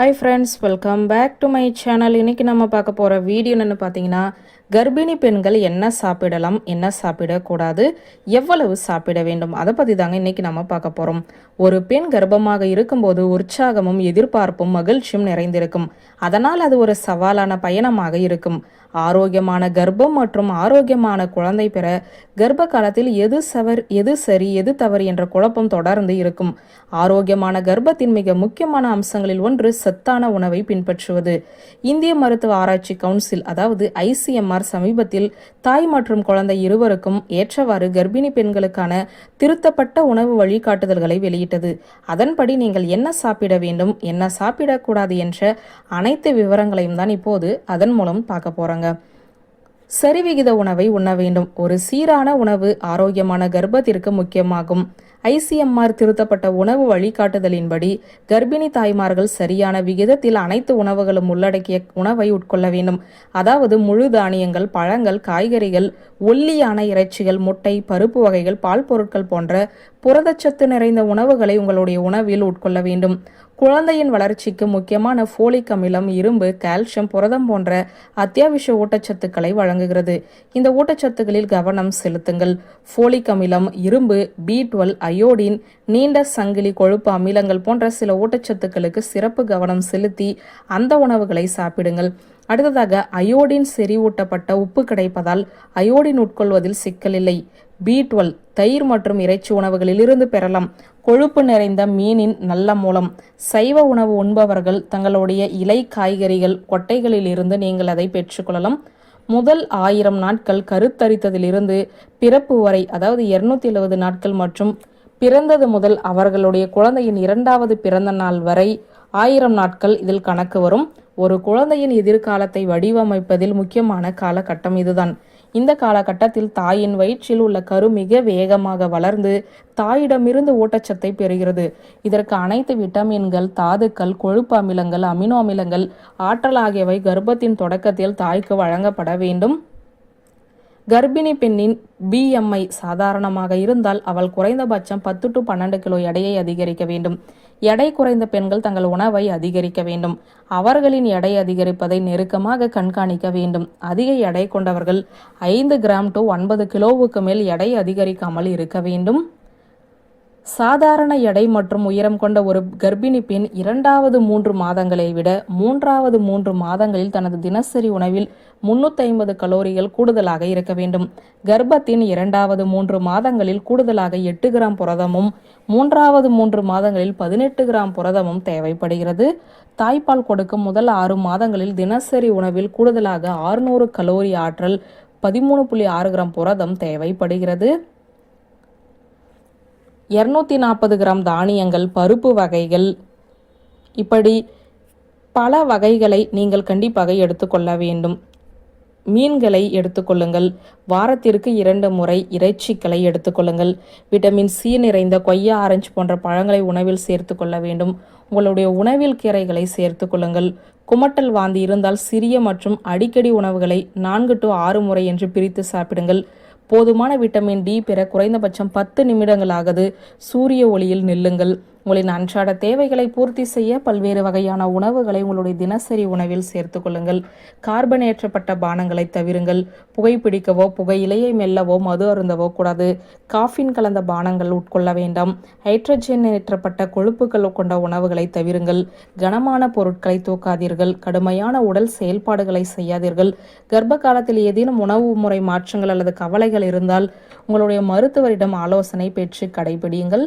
Hi friends welcome back to my channel இன்னைக்கு நம்ம பார்க்க போகிற வீடியோ என்னென்னு பார்த்தீங்கன்னா கர்ப்பிணி பெண்கள் என்ன சாப்பிடலாம் என்ன சாப்பிடக்கூடாது எவ்வளவு சாப்பிட வேண்டும்? அதை பற்றி தாங்க இன்னைக்கு நம்ம பார்க்க போகிறோம் ஒரு பெண் கர்ப்பமாக இருக்கும்போது உற்சாகமும் எதிர்பார்ப்பும் மகிழ்ச்சியும் நிறைந்திருக்கும். அதனால் அது ஒரு சவாலான பயணமாக இருக்கும். ஆரோக்கியமான கர்ப்பம் மற்றும் ஆரோக்கியமான குழந்தை பெற கர்ப்ப காலத்தில் எது சவர் எது சரி எது தவறு என்ற குழப்பம் தொடர்ந்து இருக்கும். ஆரோக்கியமான கர்ப்பத்தின் மிக முக்கியமான அம்சங்களில் ஒன்று சத்தான உணவை பின்பற்றுவது. இந்திய மருத்துவ ஆராய்ச்சி கவுன்சில் அதாவது ஐசிஎம்ஆர் சமீபத்தில் தாய் மற்றும் குழந்தை இருவருக்கும் ஏற்றவாறு கர்ப்பிணி பெண்களுக்கான திருத்தப்பட்ட உணவு வழிகாட்டுதல்களை வெளியிட்டது. அதன்படி நீங்கள் என்ன சாப்பிட வேண்டும் என்ன சாப்பிடக்கூடாது என்ற அனைத்து விவரங்களையும் தான் இப்போது அதன் மூலம் பார்க்க போறாங்க. சரிவிகித உணவை உண்ண வேண்டும். ஒரு சீரான உணவு ஆரோக்கியமான கர்ப்பத்திற்கு முக்கியமாகும். ஐசிஎம்ஆர் திருத்தப்பட்ட உணவு வழிகாட்டுதலின்படி கர்ப்பிணி தாய்மார்கள் சரியான விகிதத்தில் அனைத்து உணவுகளும் உள்ளடக்கிய உணவை உட்கொள்ள வேண்டும். அதாவது முழு தானியங்கள் பழங்கள் காய்கறிகள் ஒல்லியான இறைச்சிகள் முட்டை பருப்பு வகைகள் பால் பொருட்கள் போன்ற புரதச்சத்து நிறைந்த உணவுகளை உங்களுடைய உணவில் உட்கொள்ள வேண்டும். குழந்தையின் வளர்ச்சிக்கு முக்கியமான ஃபோலிக் அமிலம் இரும்பு கால்சியம் புரதம் போன்ற அத்தியாவசிய ஊட்டச்சத்துக்களை வழங்குகிறது. இந்த ஊட்டச்சத்துக்களில் கவனம் செலுத்துங்கள். ஃபோலிக் அமிலம் இரும்பு பி டுவெல் அயோடின் நீண்ட சங்கிலி கொழுப்பு அமிலங்கள் போன்ற சில ஊட்டச்சத்துக்களுக்கு சிறப்பு கவனம் செலுத்தி அந்த உணவுகளை சாப்பிடுங்கள். அடுத்ததாக அயோடின் செறிவூட்டப்பட்ட உப்பு கிடைப்பதால் அயோடின் உட்கொள்வதில் சிக்கலில்லை பி டுவெல் தயிர் மற்றும் இறைச்சி உணவுகளிலிருந்து பெறலாம். கொழுப்பு நிறைந்த மீனின் நல்ல மூலம். சைவ உணவு உண்பவர்கள் தங்களுடைய இலை காய்கறிகள் கொட்டைகளிலிருந்து நீங்கள் அதை பெற்றுக்கொள்ளலாம். முதல் ஆயிரம் நாட்கள் கருத்தரித்ததிலிருந்து பிறப்பு வரை அதாவது இருநூத்தி எழுபது நாட்கள் மற்றும் பிறந்தது முதல் அவர்களுடைய குழந்தையின் இரண்டாவது பிறந்த நாள் வரை ஆயிரம் நாட்கள் இதில் கணக்கு வரும். ஒரு குழந்தையின் எதிர்காலத்தை வடிவமைப்பதில் முக்கியமான காலகட்டம் இதுதான். இந்த காலகட்டத்தில் தாயின் வயிற்றில் உள்ள கரு மிக வேகமாக வளர்ந்து தாயிடமிருந்து ஊட்டச்சத்தை பெறுகிறது. இதற்கு அனைத்து விட்டமின்கள் தாதுக்கள் கொழுப்பு அமிலங்கள் அமினோ அமிலங்கள் ஆற்றல் ஆகியவை கர்ப்பத்தின் தொடக்கத்தில் தாய்க்கு வழங்கப்பட வேண்டும். கர்ப்பிணி பெண்ணின் பிஎம்ஐ சாதாரணமாக இருந்தால் அவள் குறைந்தபட்சம் பத்து டு பன்னெண்டு கிலோ எடையை அதிகரிக்க வேண்டும். எடை குறைந்த பெண்கள் தங்கள் உணவை அதிகரிக்க வேண்டும். அவர்களின் எடை அதிகரிப்பதை நெருக்கமாக கண்காணிக்க வேண்டும். அதிக எடை கொண்டவர்கள் ஐந்து கிராம் டு ஒன்பது கிலோவுக்கு மேல் எடை அதிகரிக்காமல் இருக்க வேண்டும். சாதாரண எடை மற்றும் உயரம் கொண்ட ஒரு கர்ப்பிணி பெண் இரண்டாவது மூன்று மாதங்களை விட மூன்றாவது மூன்று மாதங்களில் தனது தினசரி உணவில் முன்னூற்றி ஐம்பது கலோரிகள் கூடுதலாக இருக்க வேண்டும். கர்ப்பத்தின் இரண்டாவது மூன்று மாதங்களில் கூடுதலாக எட்டு கிராம் புரதமும் மூன்றாவது மூன்று மாதங்களில் பதினெட்டு கிராம் புரதமும் தேவைப்படுகிறது. தாய்ப்பால் கொடுக்கும் முதல் ஆறு மாதங்களில் தினசரி உணவில் கூடுதலாக ஆறுநூறு கலோரி ஆற்றல் பதிமூணு புள்ளி ஆறு கிராம் புரதம் தேவைப்படுகிறது. இரநூத்தி நாற்பது கிராம் தானியங்கள் பருப்பு வகைகள். இப்படி பல வகைகளை நீங்கள் கண்டிப்பாக எடுத்துக்கொள்ள வேண்டும். மீன்களை எடுத்துக்கொள்ளுங்கள் வாரத்திற்கு இரண்டு முறை இறைச்சிகளை எடுத்துக்கொள்ளுங்கள் விட்டமின் சி நிறைந்த கொய்யா ஆரஞ்சு போன்ற பழங்களை உணவில் சேர்த்து கொள்ள வேண்டும். உங்களுடைய உணவில் கீரைகளை சேர்த்து கொள்ளுங்கள். குமட்டல் வாந்தி இருந்தால் சிறிய மற்றும் அடிக்கடி உணவுகளை நான்கு டு ஆறு முறை என்று பிரித்து சாப்பிடுங்கள். போதுமான விட்டமின் டி பெற குறைந்தபட்சம் பத்து நிமிடங்களாகது சூரிய ஒளியில் நில்லுங்கள். உங்களின் அன்றாட தேவைகளை பூர்த்தி செய்ய பல்வேறு வகையான உணவுகளை உங்களுடைய தினசரி உணவில் சேர்த்துக்கொள்ளுங்கள் கார்பனேற்றப்பட்ட பானங்களை தவிருங்கள். புகைப்பிடிக்கவோ புகையிலையை மெல்லவோ மது அருந்தவோ கூடாது. காஃபின் கலந்த பானங்கள் உட்கொள்ள வேண்டாம். ஹைட்ரஜன் ஏற்றப்பட்ட கொழுப்புகள் கொண்ட உணவுகளை தவிருங்கள். கனமான பொருட்களை தூக்காதீர்கள். கடுமையான உடல் செயல்பாடுகளை செய்யாதீர்கள். கர்ப்ப காலத்தில் ஏதேனும் உணவு முறை மாற்றங்கள் அல்லது கவலைகள் இருந்தால் உங்களுடைய மருத்துவரிடம் ஆலோசனை பெற்று கடைபிடியுங்கள்.